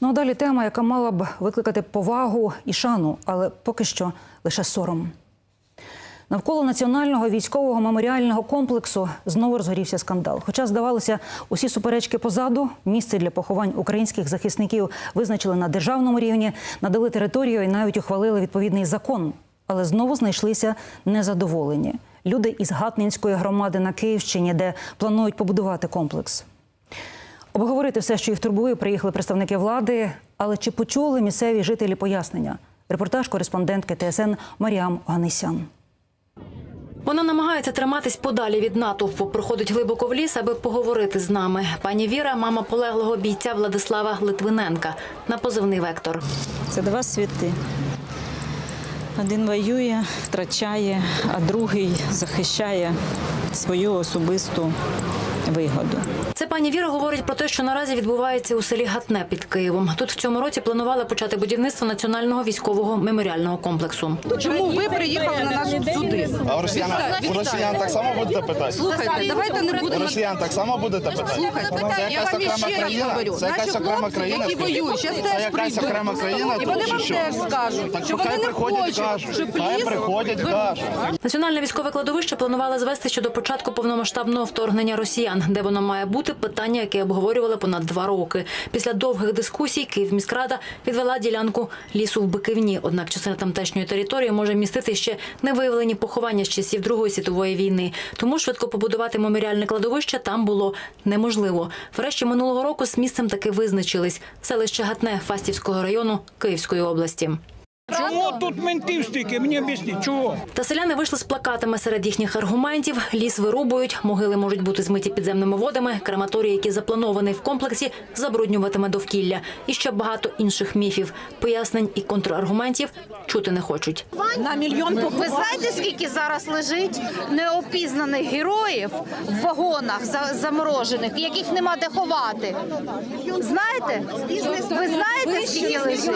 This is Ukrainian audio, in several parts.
Ну а далі тема, яка мала б викликати повагу і шану, але поки що лише сором. Навколо національного військового меморіального комплексу знову розгорівся скандал. Хоча, здавалося, усі суперечки позаду, місце для поховань українських захисників визначили на державному рівні, надали територію і навіть ухвалили відповідний закон. Але знову знайшлися незадоволені люди із Гатнинської громади на Київщині, де планують побудувати комплекс. Обговорити все, що їх турбує, приїхали представники влади. Але чи почули місцеві жителі пояснення? Репортаж кореспондентки ТСН Маріам Ганисян. Вона намагається триматись подалі від натовпу, проходить глибоко в ліс, аби поговорити з нами. Пані Віра, мама полеглого бійця Владислава Литвиненка на позивний вектор. Це два світи. Один воює, втрачає, а другий захищає свою особисту вигоду. Пані Віра говорить про те, що наразі відбувається у селі Гатне під Києвом. Тут в цьому році планували почати будівництво національного військового меморіального комплексу. Чому ви приїхали на нас сюди? А у росіян, у росіян так само будете питати? Слухайте, давайте не У будемо. росіян так само будете питати? Слухайте, це я якась вам окрема ще раз країна? говорю. Це якась окрема країна? які воюють, щас теж якась окрема країна? І вони вам теж скажуть, Так що вони не хочуть. Хай приходять кажуть. Національне військове кладовище планували звести ще до початку повномасштабного вторгнення росіян, де воно має бути питання, яке обговорювали понад два роки. Після довгих дискусій Київміськрада відвела ділянку лісу в Биківні. Однак частина тамтешньої території може містити ще невиявлені поховання з часів Другої світової війни. Тому швидко побудувати меморіальне кладовище там було неможливо. Врешті минулого року з місцем таки визначились селище Гатне Фастівського району Київської області. Чому тут ментів стільки? Мені об'ясніть, чого? Та селяни вийшли з плакатами серед їхніх аргументів. Ліс вирубують, могили можуть бути змиті підземними водами, крематорій, який запланований в комплексі, забруднюватиме довкілля. І ще багато інших міфів. Пояснень і контраргументів чути не хочуть. на мільйон Ви знаєте, скільки зараз лежить неопізнаних героїв в вагонах за- заморожених, яких нема де ховати? Знаєте? Ви знаєте, скільки лежить?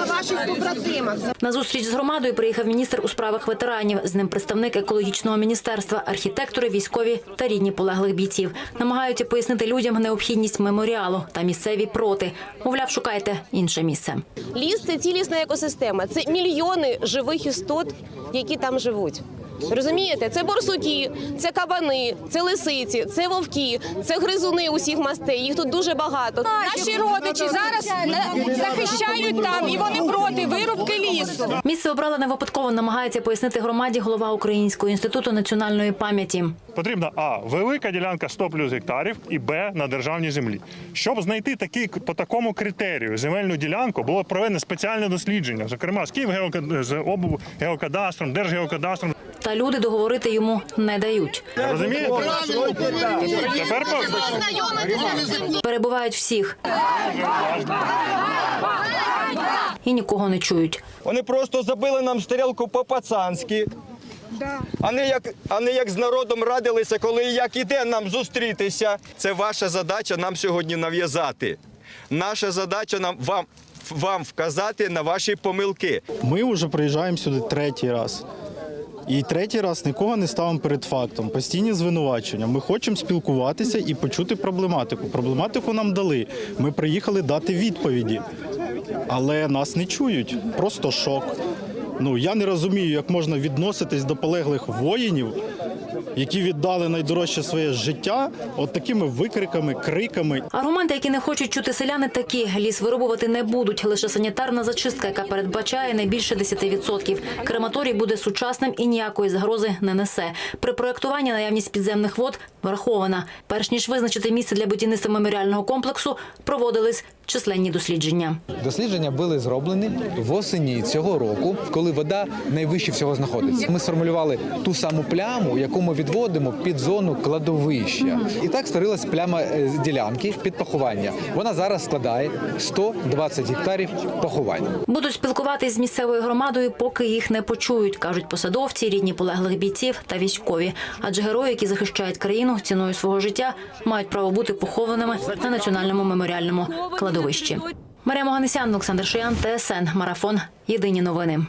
На зустріч з громадою приїхав міністр у справах ветеранів. З ним представник екологічного міністерства, архітектори, військові та рідні полеглих бійців. Намагаються пояснити людям необхідність меморіалу та місцеві проти. Мовляв, шукайте інше місце. Ліс це цілісна екосистема. Це мільйони живих істот, які там живуть. Розумієте, це борсуки, це кабани, це лисиці, це вовки, це гризуни усіх мастей. Їх тут дуже багато. Наші родичі зараз захищають там, і вони проти вирубки лісу. Місце обрала не випадково, намагається пояснити громаді голова Українського інституту національної пам'яті. Потрібна а велика ділянка 100 плюс гектарів і б на державній землі. Щоб знайти такий по такому критерію земельну ділянку, було проведено спеціальне дослідження, зокрема з Київгеока- з облгеокадастром, Держгеокадастром. Та люди договорити йому не дають. Розумієте? Тепер Перебувають всіх. І нікого не чують. Вони просто забили нам стрілку А не, як, а не як з народом радилися, коли як іде нам зустрітися. Це ваша задача нам сьогодні нав'язати. Наша задача нам вам, вам вказати на ваші помилки. Ми вже приїжджаємо сюди третій раз. І третій раз нікого не ставимо перед фактом. Постійні звинувачення. Ми хочемо спілкуватися і почути проблематику. Проблематику нам дали. Ми приїхали дати відповіді, але нас не чують. Просто шок. Ну я не розумію, як можна відноситись до полеглих воїнів, які віддали найдорожче своє життя, от такими викриками, криками. Аргументи, які не хочуть чути селяни, такі ліс вирубувати не будуть. Лише санітарна зачистка, яка передбачає не більше 10%. Крематорій буде сучасним і ніякої загрози не несе. При проєктуванні наявність підземних вод врахована. Перш ніж визначити місце для будівництва меморіального комплексу, проводились численні дослідження. Дослідження були зроблені восені цього року, коли вода найвище всього знаходиться. Ми сформулювали ту саму пляму, яку ми відводимо під зону кладовища. І так створилась пляма е, ділянки під поховання. Вона зараз складає 120 гектарів поховань. Будуть спілкуватись з місцевою громадою, поки їх не почують, кажуть посадовці, рідні полеглих бійців та військові. Адже герої, які захищають країну ціною свого життя, мають право бути похованими на національному меморіальному кладовищі. Марія Моганесян, Олександр Шиян, ТСН, Марафон. Єдині новини.